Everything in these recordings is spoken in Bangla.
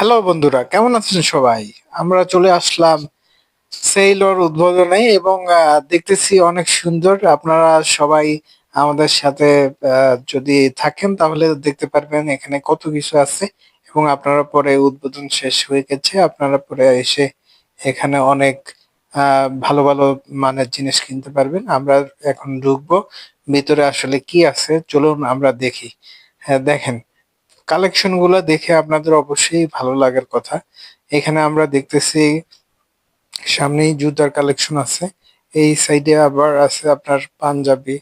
হ্যালো বন্ধুরা, কেমন আছেন সবাই? আমরা চলে আসলাম সেইলর উদ্বোধনে এবং দেখতেছি অনেক সুন্দর। আপনারা সবাই আমাদের সাথে যদি থাকেন তাহলে দেখতে পারবেন এখানে কত কিছু আছে এবং আপনারা পরে উদ্বোধন শেষ হয়ে গেছে। আপনারা পরে এসে এখানে অনেক ভালো ভালো মানের জিনিস কিনতে পারবেন। আমরা এখন ঢুকবো, ভিতরে আসলে কি আছে, চলুন আমরা দেখি। হ্যাঁ দেখেন কালেকশনগুলো দেখে আপনাদের অবশ্যই ভালো লাগার কথা। এখানে আমরা দেখতেছি, সামনেই জুতার কালেকশন আছে। এই সাইডে আবার আছে আপনার পাঞ্জাবি।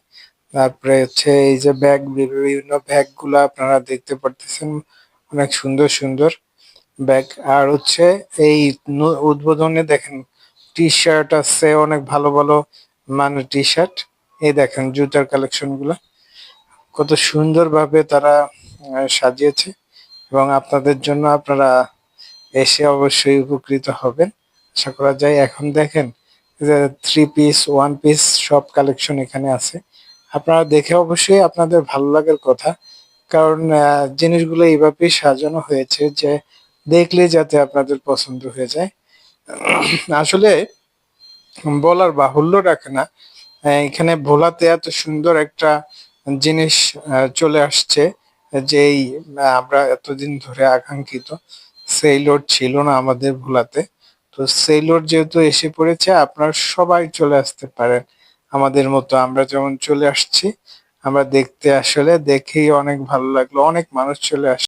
তারপরে হচ্ছে এই যে ব্যাগ বিভিন্ন ব্যাগগুলা আপনারা দেখতে পারতেছেন। অনেক সুন্দর সুন্দর ব্যাগ আর হচ্ছে এই উদ্বোধনে দেখেন টি শার্ট আছে, অনেক ভালো ভালো মানে টি শার্ট এই দেখেন জুতার কালেকশনগুলা। কত সুন্দরভাবে তারা সাজিয়েছে এবং আপনাদের জন্য আপনারা এসে অবশ্যই উপকৃত হবেন। আশা করা যায় এখন দেখেন থ্রি পিস ওয়ান পিস সব কালেকশন এখানে আছে। আপনারা দেখে অবশ্যই আপনাদের ভালো লাগার কথা, কারণ জিনিসগুলো এইভাবেই সাজানো হয়েছে যে দেখলে যাতে আপনাদের পছন্দ হয়ে যায়। আসলে বলার বাহুল্য রাখে না। এখানে ভোলাতে এত সুন্দর একটা জিনিস চলে আসছে যেই আমরা এতদিন ধরে আকাঙ্ক্ষিত। সেই লোড ছিল না আমাদের ভোলাতে। তো সেই লোড যেহেতু এসে পড়েছে, আপনারা সবাই চলে আসতে পারেন আমাদের মতো। আমরা যেমন চলে আসছি, আমরা দেখতে আসলে দেখেই অনেক ভালো লাগল, অনেক মানুষ চলে আসছে।